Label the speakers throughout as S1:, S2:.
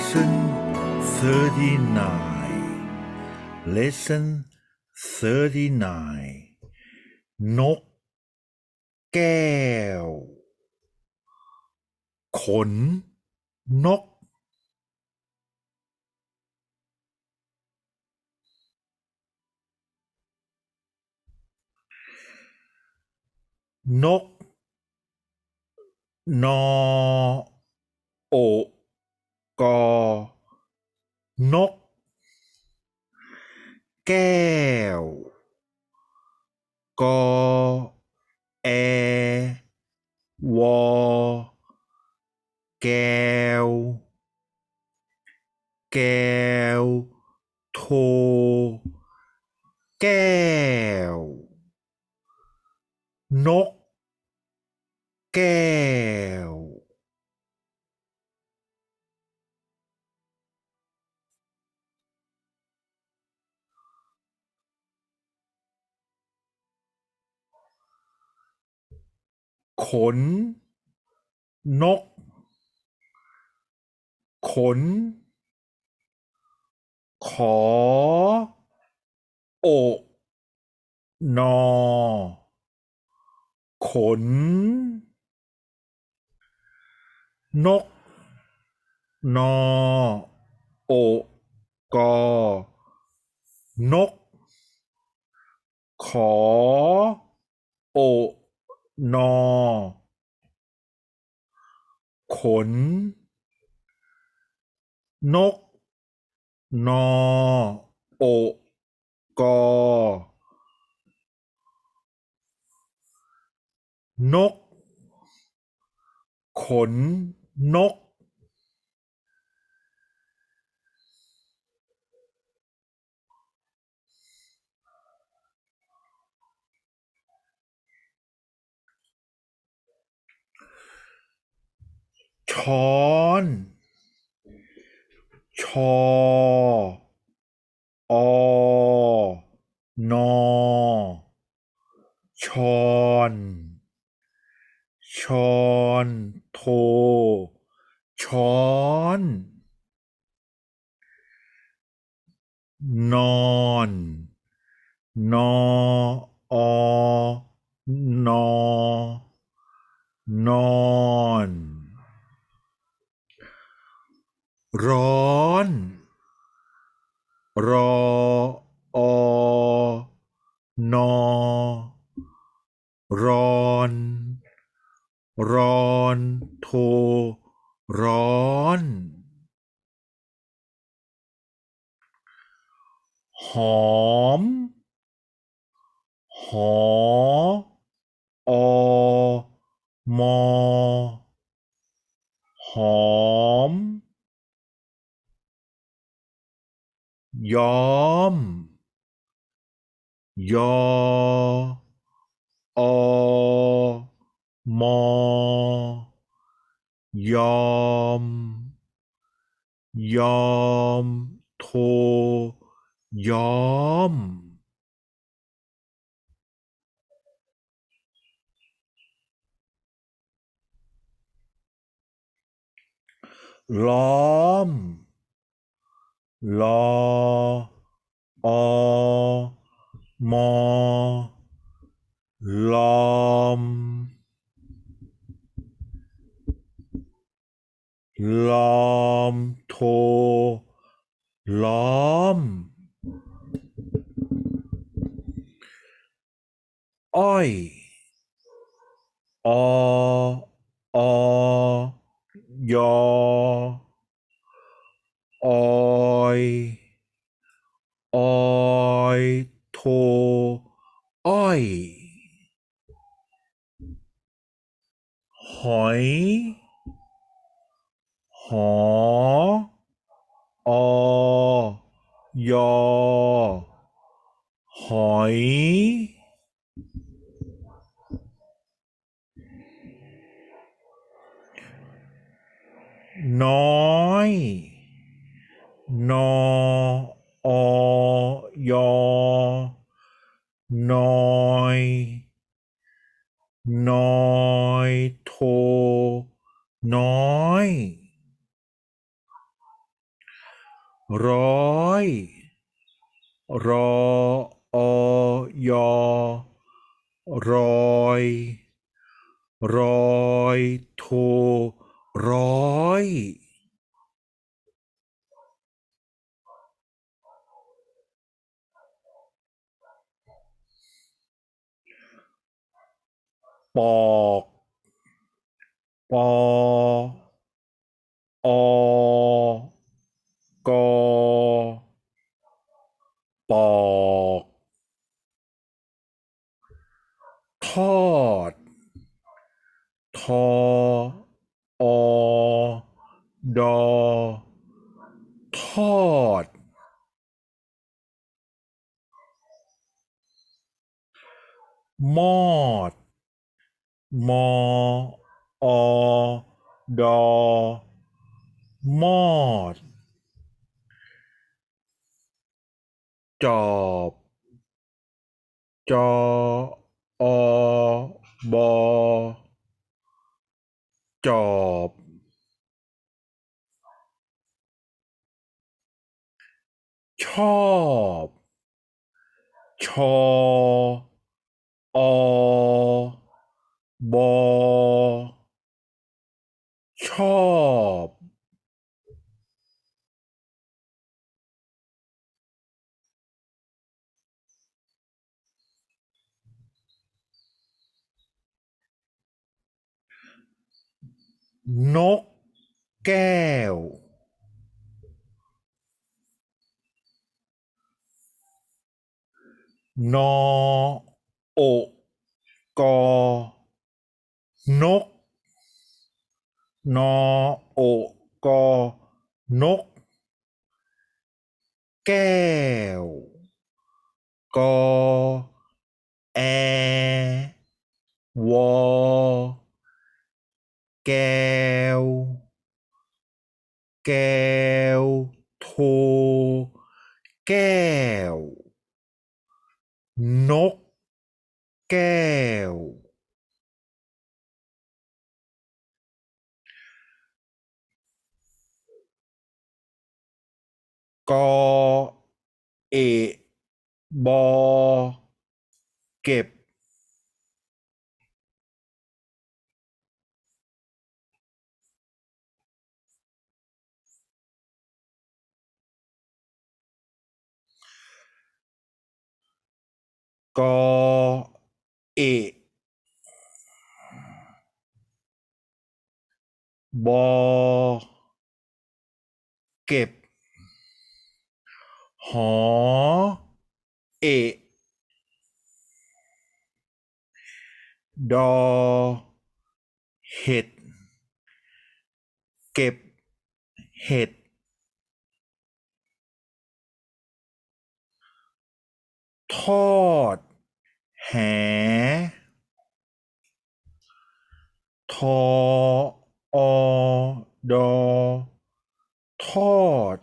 S1: Lesson 39 Lesson 39 นก แก้ว ขน นก นก นอโอ กอนก แก้ว กอ แอ วอ แก้ว แก้ว โท แก้ว นก แก้ว ขน นก ขน ขอ โอนอ ขน นก นอ โอกอนก ขอ โอ นอ ขน นก นอ โอกอนก ขน นก ช้อน ชอ อ นอช้อนช้อนโท ช้อน นอน นอ อ นอ นอน ร้อน รออนอร้อนร้อนโทร้อน หอม หออมอหอม ยอม ยอ อ มอยอม ยอม โท ยอม ล้อม ลออมอล้อมล้อม โทล้อม้อย ร้อย รอออยอรอย รอยโทร้อยปอกปอ อกอปอกทอด ทออดอ ทอด มอด มออดอ มอดจอบจออบอจอบ ชอบ ชออบอชอบ นกแก้ว นอโอกอนก นอโอกอนก แก้ว กอแอวอ แก้วแก้วโทแก้ว กอเอบอเก็บอเอบอเก็บ หอ เอ ดอ เห็ด เก็บ เห็ด ทอด แห ทออดอ ทอด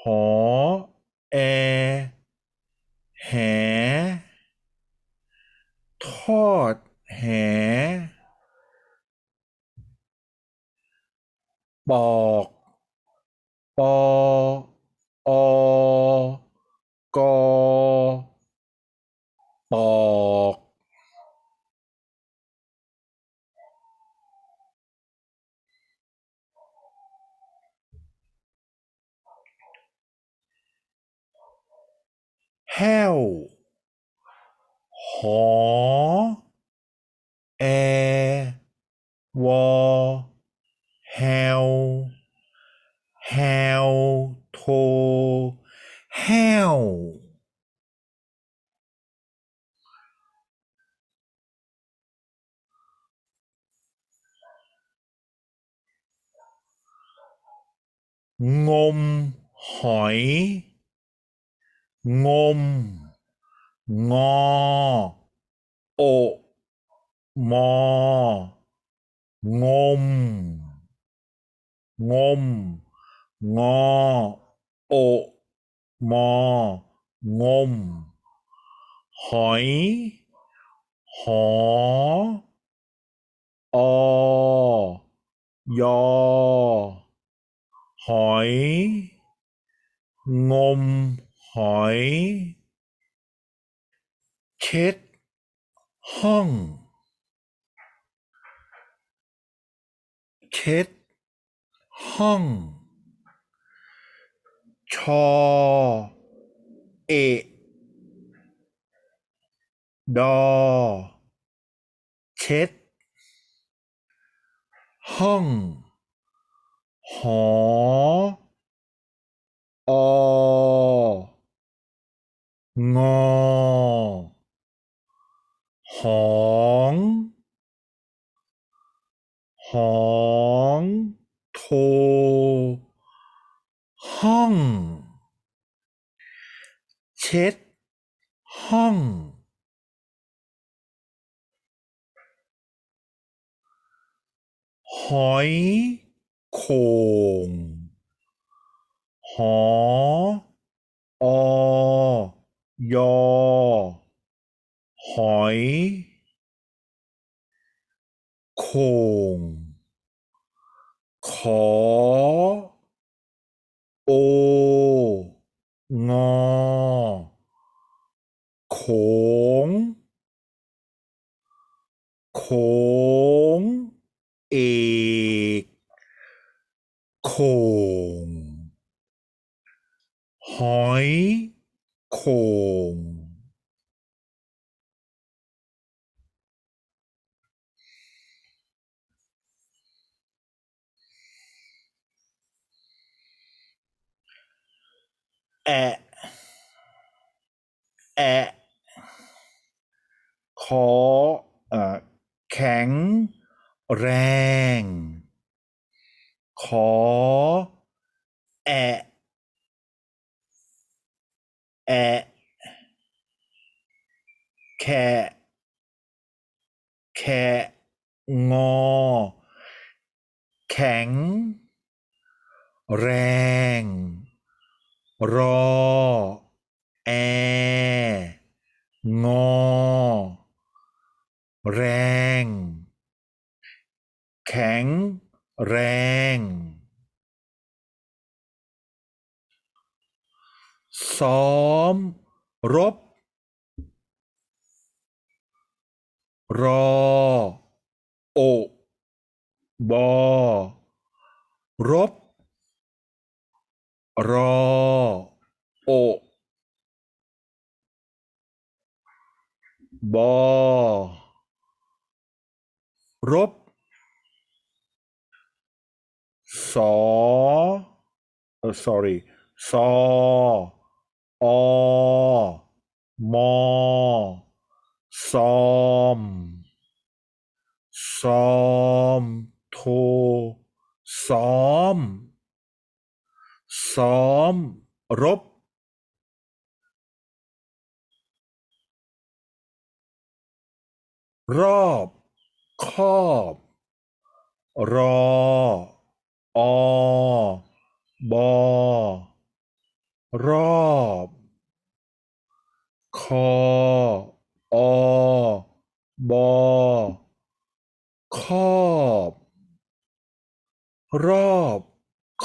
S1: หอ แอ แห ทอด แห ปอก ปออ กอปอก แห้ว หอ แอ วอ แฮว แฮว โท แห้ว งมหอยงมงอโอมองมง มงอโอมองมหอย หอองอยเช็ดห้องห้องห้องหอองอหองหองโทห้อง เช็ด ห้อง หอย โข่งหอ อ ยอ หอยโข่งขอ โอ งอ โขง โขง เอ โข่งหอยโข่งแอะ แอะ ขอเอ่อแข็ง แรง ขอ แอะ แอะแขะแขะงอ แข็ง แรง รอ แอ งอ แรง แข็ง แรง ซ้อม รบ รอ โอ บอ รบ รอ โอบอรบ สอเออ sorry ซออมอซอมซอมโทซ้อม ซ้อม รบ รอบคอบ รอ อ บอ รอบ คอ อ บอ คอบ รอบ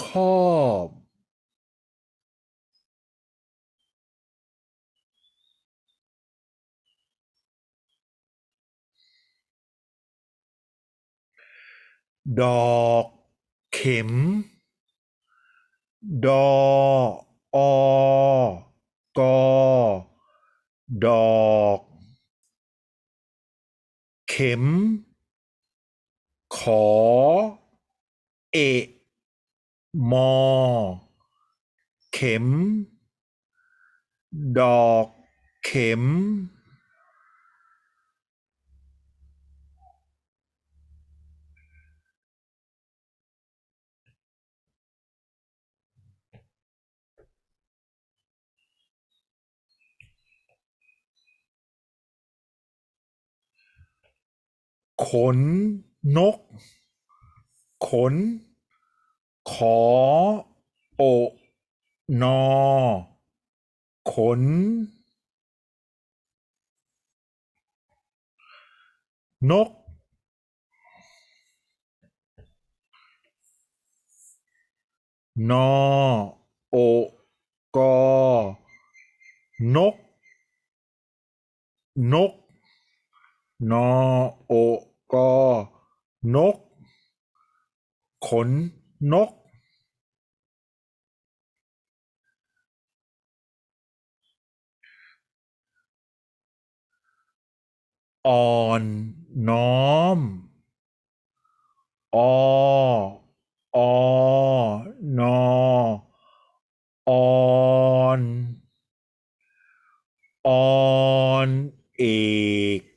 S1: คอบ ดอก เข็มดออกอดอก เข็ม ขอ เอะ มอ เข็ม ดอก เข็ม ขนนก ขน ขอ โอนอ ขน นก นอ โอกอนก นก นอโอกอนก ขนนก อ่อนน้อม อออนออ่อนอ่อนเอก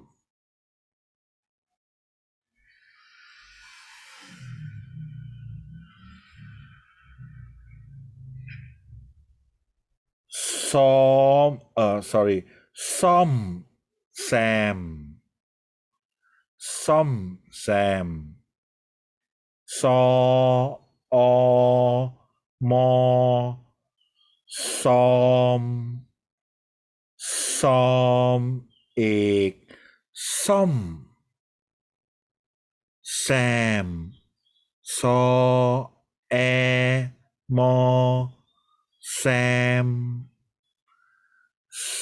S1: มน้อมโทน้อมอ่อนน้อมซ้อมเอ่อ sorry ซ่อมแซมซ่อมแซมซออมอซ้อมซ้อมเอกซ่อมแซมซอแอมอแซม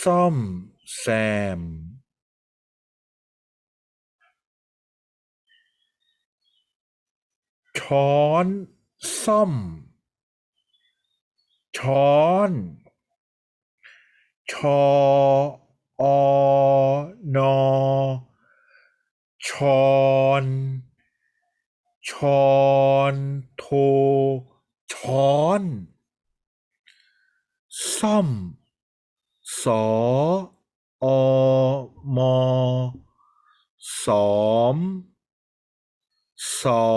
S1: ซ่อม แซม ช้อน ซ่อม ช้อน ชออนอชอนชอนโทช้อน ซ่อม สออมอสอมสอ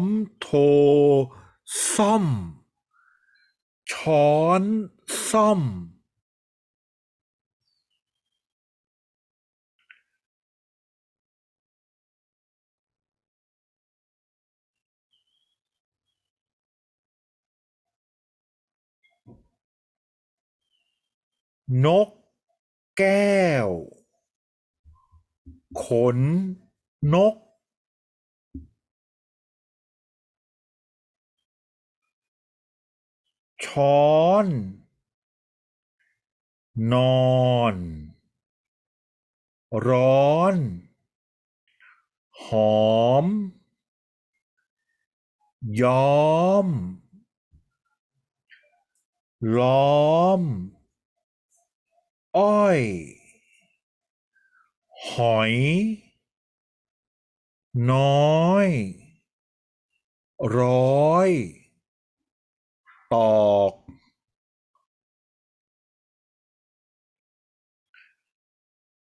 S1: มโทซ่อม ช้อน ซ่อม นกแก้ว ขน นก ช้อน นอน ร้อน หอม ย้อม ล้อม อ้อย หอย น้อย ร้อย ตอก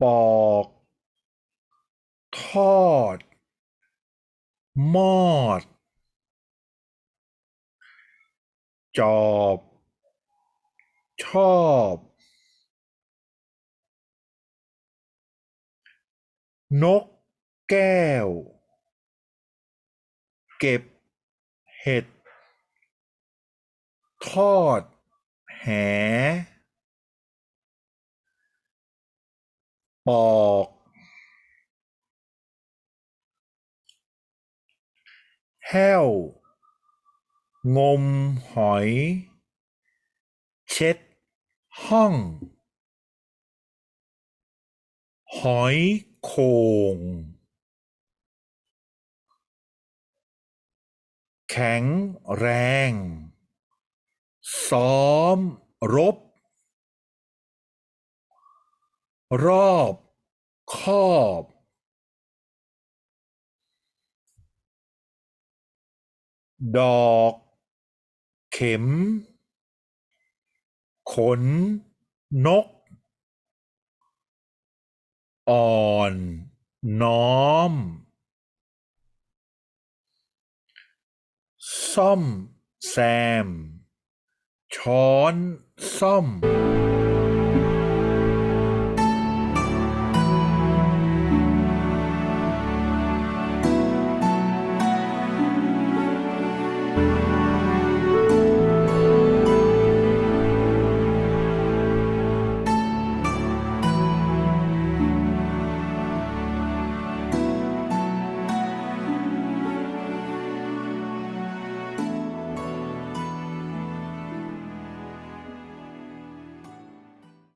S1: ปอก ทอด มอด จอบ ชอบ นกแก้ว เก็บเห็ด ทอด แห ปอก แห้ว งมหอย เช็ด ห้อง หอยโข่งแข็งแรง ซ้อมรบ รอบคอบ ดอก เข็ม ขน นก อ่อนน้อม ซ่อม แซม ช้อน ซ่อม